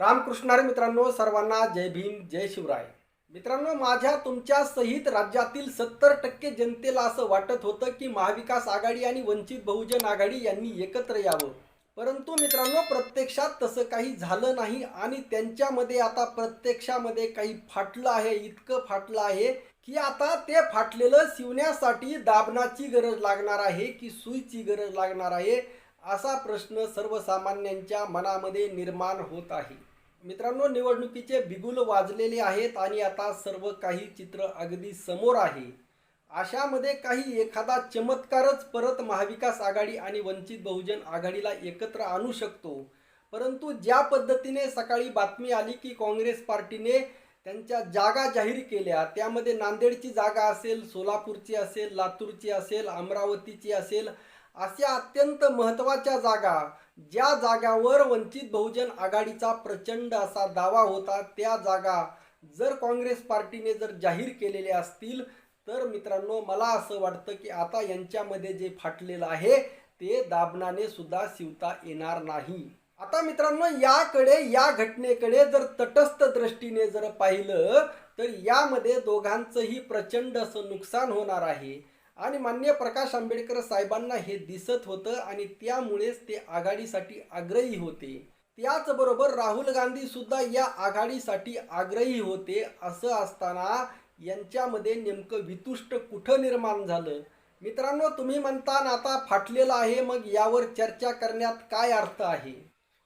रामकृष्णारे मित्रांनो सर्वांना जय भीम जय शिवराय. मित्रांनो माझ्या तुमच्या सहित राज्यातील सत्तर टक्के जनतेला असं वाटत होतं की महाविकास आघाडी आणि वंचित बहुजन आघाडी यांनी एकत्र यावं. परंतु मित्रांनो प्रत्यक्षात तसं काही झालं नाही आणि त्यांच्यामध्ये आता प्रत्यक्षामध्ये काही फाटलं आहे इतकं फाटलं आहे की आता ते फाटलेलं शिवण्यासाठी दाबणाची गरज लागणार आहे की सुईची गरज लागणार आहे असा प्रश्न सर्वसामान्यांच्या मनामध्ये निर्माण होत आहे. मित्रांनो निवडणुकीचे बिगुल वाजलेले आहेत आणि आता सर्व काही चित्र अगदी समोर आहे. अशामध्ये काही एखादा चमत्कारच परत महाविकास आघाडी आणि वंचित बहुजन आघाडीला एकत्र आणू शकतो. परंतु ज्या पद्धतीने सकाळी बातमी आली की काँग्रेस पार्टीने त्यांच्या जागा जाहीर केल्या त्यामध्ये नांदेडची जागा असेल सोलापूरची असेल लातूरची असेल अमरावतीची असेल अशा अत्यंत महत्त्वाच्या जागा ज्या जागावर वंचित बहुजन आघाडीचा प्रचंड असा दावा होता त्या जागा जर काँग्रेस पार्टीने जर जाहीर केलेल्या असतील तर मित्रांनो मला असं वाटतं की आता यांच्यामध्ये जे फाटलेलं आहे ते दाबणाने सुद्धा शिवता येणार नाही. आता मित्रांनो याकडे या घटनेकडे जर तटस्थ दृष्टीने जर पाहिलं तर यामध्ये दोघांचंही प्रचंड असं नुकसान होणार आहे. आणि मान्य प्रकाश आंबेडकर साहेबांना हे दिसत होतं आणि त्यामुळेच ते आघाडीसाठी आग्रही होते. त्याचबरोबर राहुल गांधी सुद्धा या आघाडीसाठी आग्रही होते असं असताना यांच्यामध्ये नेमकं वितुष्ट कुठं निर्माण झालं? मित्रांनो तुम्ही म्हणता आता फाटलेलं आहे मग यावर चर्चा करण्यात काय अर्थ आहे?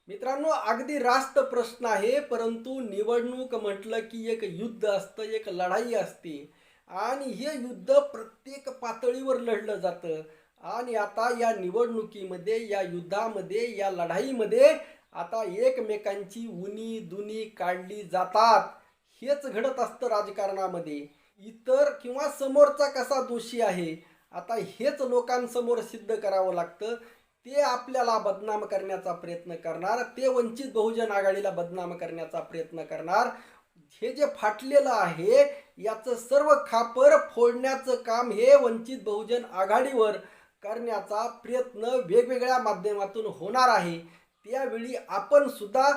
मित्रांनो अगदी रास्त प्रश्न आहे परंतु निवडणूक म्हटलं की एक युद्ध असतं एक लढाई असते. आणि हे युद्ध प्रत्येक पातळीवर लढलं जातं. आणि आता या निवडणुकीमध्ये या युद्धामध्ये या लढाईमध्ये आता एकमेकांची उनी दुनी काढली जातात. हेच घडत असतं राजकारणामध्ये. इतर किंवा समोरचा कसा दोषी आहे आता हेच लोकांसमोर सिद्ध करावं लागतं. ते आपल्याला बदनाम करण्याचा प्रयत्न करणार ते वंचित बहुजन आघाडीला बदनाम करण्याचा प्रयत्न करणार. हे जे फाटलेलं आहे याचं सर्व खापर फोडण्याचं काम हे वंचित बहुजन आघाडीवर करण्याचा प्रयत्न वेगवेगळ्या माध्यमातून होणार आहे. त्यावेळी आपण सुद्धा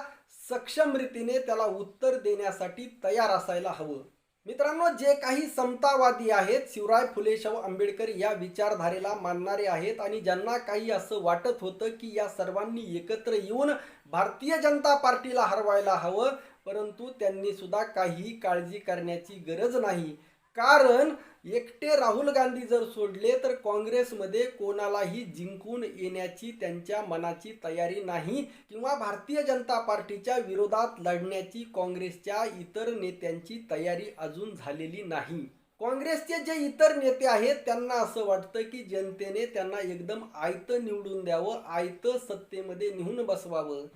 सक्षम रीतीने त्याला उत्तर देण्यासाठी तयार असायला हवं. मित्रांनो जे काही समतावादी आहेत शिवराय फुले शाहू आंबेडकर या विचारधारेला मानणारे आहेत आणि ज्यांना काही असं वाटत होतं की या सर्वांनी एकत्र येऊन भारतीय जनता पार्टीला हरवायला हवं परंतु त्यांनी सुद्धा काही काळजी करण्याची गरज नाही. कारण एकटे राहुल गांधी जर सोडले तर काँग्रेसमध्ये कोणालाही जिंकून येण्याची त्यांच्या मनाची तयारी नाही किंवा भारतीय जनता पार्टीच्या विरोधात लढण्याची काँग्रेसच्या इतर नेत्यांची तयारी अजून झालेली नाही. काँग्रेसचे जे इतर नेते आहेत त्यांना असं वाटतं की जनतेने त्यांना एकदम आयतं निवडून द्यावं आयतं सत्तेमध्ये नेऊन बसवावं.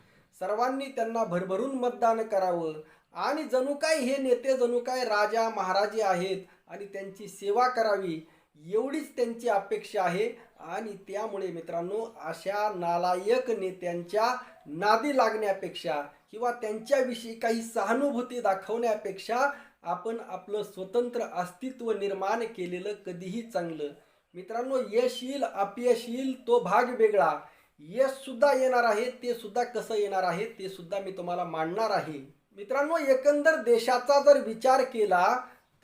सर्वांनी त्यांना भरभरून मतदान करावं. आणि जणू काय हे नेते जणू काय राजा महाराजे आहेत आणि त्यांची सेवा करावी एवढीच त्यांची अपेक्षा आहे. आणि त्यामुळे मित्रांनो अशा नालायक नेत्यांच्या नादी लागण्यापेक्षा किंवा त्यांच्याविषयी काही सहानुभूती दाखवण्यापेक्षा आपण आपलं स्वतंत्र अस्तित्व निर्माण केलेलं कधीही चांगलं. मित्रांनो यश येईल अपयश येईल तो भाग वेगळा. यश सुद्धा येणार आहे ते सुद्धा कसं येणार आहे ते सुद्धा मी तुम्हाला मांडणार आहे. मित्रांनो एकंदर देशाचा जर विचार केला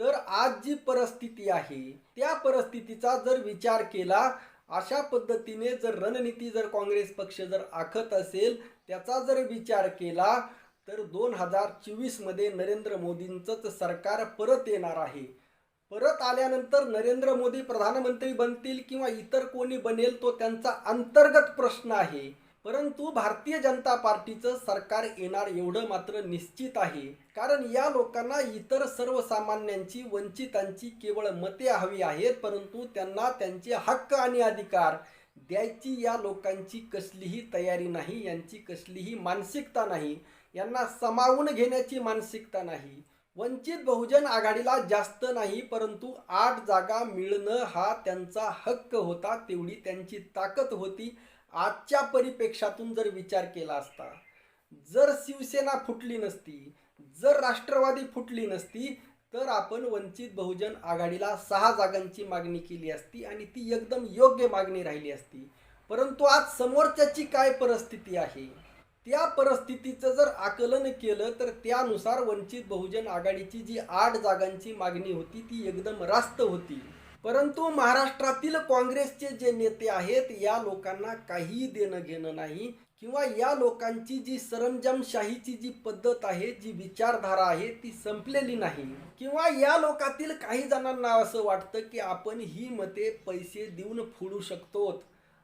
तर आज जी परिस्थिती आहे त्या परिस्थितीचा जर विचार केला अशा पद्धतीने जर रणनीती जर काँग्रेस पक्ष जर आखत असेल त्याचा जर विचार केला तर दोन हजार चोवीसमध्ये नरेंद्र मोदींचंच सरकार परत येणार आहे. परत आल्यानंतर नरेंद्र मोदी प्रधानमंत्री बनतील किंवा इतर कोणी बनेल तो त्यांचा अंतर्गत प्रश्न आहे. परंतु भारतीय जनता पार्टीचं सरकार येणार एवढं मात्र निश्चित आहे. कारण या लोकांना इतर सर्वसामान्यांची वंचितांची केवळ मते हवी आहेत परंतु त्यांना त्यांचे हक्क आणि अधिकार द्यायची या लोकांची कसलीही तयारी नाही यांची कसलीही मानसिकता नाही यांना सामावून घेण्याची मानसिकता नाही. वंचित बहुजन आघाडीला जास्त नाही परंतु आठ जागा मिळणं हा त्यांचा हक्क होता तेवढी त्यांची ताकद होती. आजच्या परिपेक्षातून जर विचार केला असता जर शिवसेना फुटली नसती जर राष्ट्रवादी फुटली नसती तर आपण वंचित बहुजन आघाडीला सहा जागांची मागणी केली असती आणि ती एकदम योग्य मागणी राहिली असती. परंतु आज समोरच्याची काय परिस्थिती आहे? त्या परिस्थितीचं जर आकलन केलं तर त्यानुसार वंचित बहुजन आघाडीची जी आठ जागांची मागणी होती ती एकदम रास्त होती. परंतु महाराष्ट्रातील काँग्रेसचे जे नेते आहेत या लोकांना काही देणं घेणं नाही किंवा या लोकांची जी सरंजामशाहीची जी पद्धत आहे जी विचारधारा आहे ती संपलेली नाही. किंवा या लोकातील काही जणांना असं वाटतं की आपण ही मते पैसे देऊन फोडू शकतो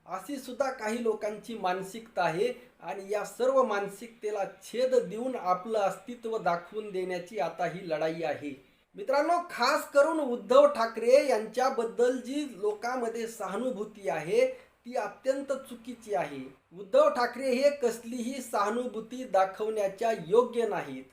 अशी सुद्धा काही लोकांची मानसिकता आहे. आणि या सर्व मानसिकतेला छेद देऊन आपलं अस्तित्व दाखवून देण्याची आता ही लढाई आहे. मित्रांनो खास करून उद्धव ठाकरे यांच्याबद्दल जी लोकांमध्ये सहानुभूती आहे ती अत्यंत चुकीची आहे. उद्धव ठाकरे हे कसलीही सहानुभूती दाखवण्याच्या योग्य नाहीत.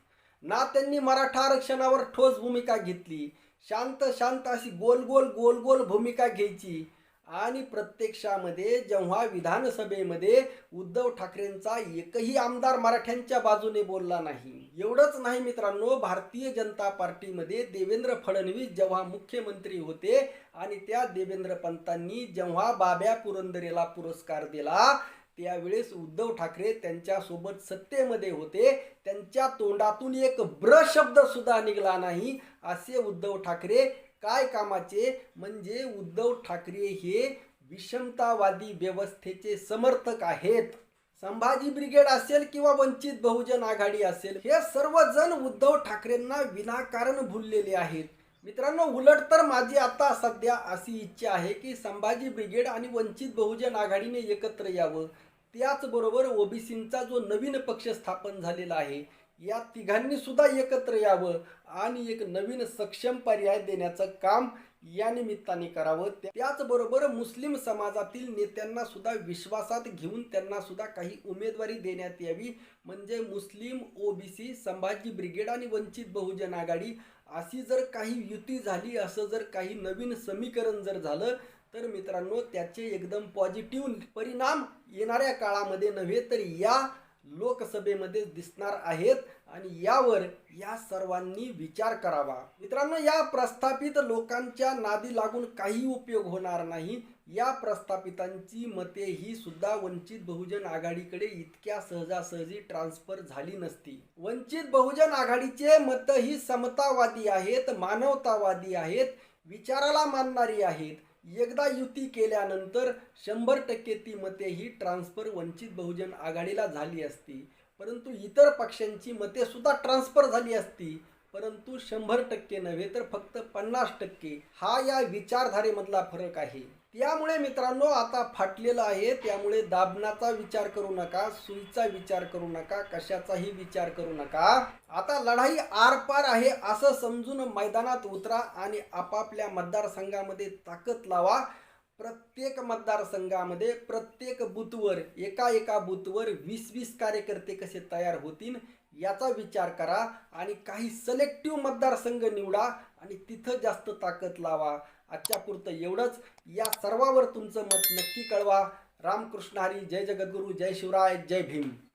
ना त्यांनी मराठा आरक्षणावर ठोस भूमिका घेतली. शांत शांत अशी गोल गोल गोल गोल भूमिका घ्यायची. आणि प्रत्यक्षामध्ये जेव्हा विधानसभेमध्ये उद्धव ठाकरेंचा एकही आमदार मराठ्यांच्या बाजूने बोलला नाही. एवढंच नाही मित्रांनो भारतीय जनता पार्टीमध्ये देवेंद्र फडणवीस जेव्हा मुख्यमंत्री होते आणि त्या देवेंद्र पंतांनी जेव्हा बाब्या पुरंदरेला पुरस्कार दिला त्यावेळेस उद्धव ठाकरे त्यांच्यासोबत सत्तेमध्ये होते. त्यांच्या तोंडातून एक ब्र शब्द सुद्धा निघाला नाही असे उद्धव ठाकरे काय कामाचे? म्हणजे उद्धव ठाकरे हे विषमतावादी व्यवस्थेचे समर्थक आहेत. संभाजी ब्रिगेड असेल किंवा वंचित बहुजन आघाडी असेल हे सर्वजण उद्धव ठाकरेंना विनाकारण भुललेले आहेत. मित्रांनो उलट तर माझी आता सध्या अशी इच्छा आहे की संभाजी ब्रिगेड आणि वंचित बहुजन आघाडीने एकत्र यावं. त्याचबरोबर ओबीसींचा जो नवीन पक्ष स्थापन झालेला आहे या तिघांनी सुद्धा एकत्र यावं आणि एक नवीन सक्षम पर्याय देण्याचं काम या निमित्ताने करावं. त्याचबरोबर मुस्लिम समाजातील नेत्यांना सुद्धा विश्वासात घेऊन त्यांना सुद्धा काही उमेदवारी देण्यात यावी. म्हणजे मुस्लिम ओबीसी संभाजी ब्रिगेड आणि वंचित बहुजन आघाडी अशी जर काही युती झाली असं जर काही नवीन समीकरण जर झालं तर मित्रांनो त्याचे एकदम पॉझिटिव्ह परिणाम येणाऱ्या काळामध्ये नव्हे तर या लोकसभेमध्ये दिसणार आहेत आणि यावर या सर्वांनी विचार करावा. मित्रांनो या प्रस्थापित लोकांच्या नादी लागून काही उपयोग होणार नाही. या प्रस्थापितांची मते ही सुद्धा वंचित बहुजन आघाडीकडे इतक्या सहजासहजी ट्रान्सफर झाली नसती. वंचित बहुजन आघाडीचे मत ही समतावादी आहेत मानवतावादी आहेत विचाराला मानणारी आहेत. एकदा युती केल्यानंतर शंभर टक्के ती मते ही ट्रान्सफर वंचित बहुजन आघाडीला झाली असती. परंतु इतर पक्षांची मते सुद्धा ट्रान्सफर झाली असती. परंतु शंभर टक्के नव्हे तर फक्त पन्नास टक्के. हा या विचारधारेमधला फरक आहे. त्यामुळे मित्रांनो आता फाटलेलं आहे. त्यामुळे दाबण्याचा विचार करू नका सुईचा विचार करू नका कशाचाही विचार करू नका. आता लढाई आरपार आहे असं समजून मैदानात उतरा आणि आपापल्या मतदारसंघामध्ये ताकद लावा. प्रत्येक मतदारसंघामध्ये प्रत्येक बूथवर एका एका बूथवर वीस वीस कार्यकर्ते कसे तयार होतील याचा विचार करा आणि काही सलेक्टिव्ह मतदारसंघ निवडा आणि तिथं जास्त ताकद लावा. आजच्या पुरतं एवढंच. या सर्वावर तुमचं मत नक्की कळवा. रामकृष्ण हरी. जय जगद्गुरू. जय शिवराय. जय भीम.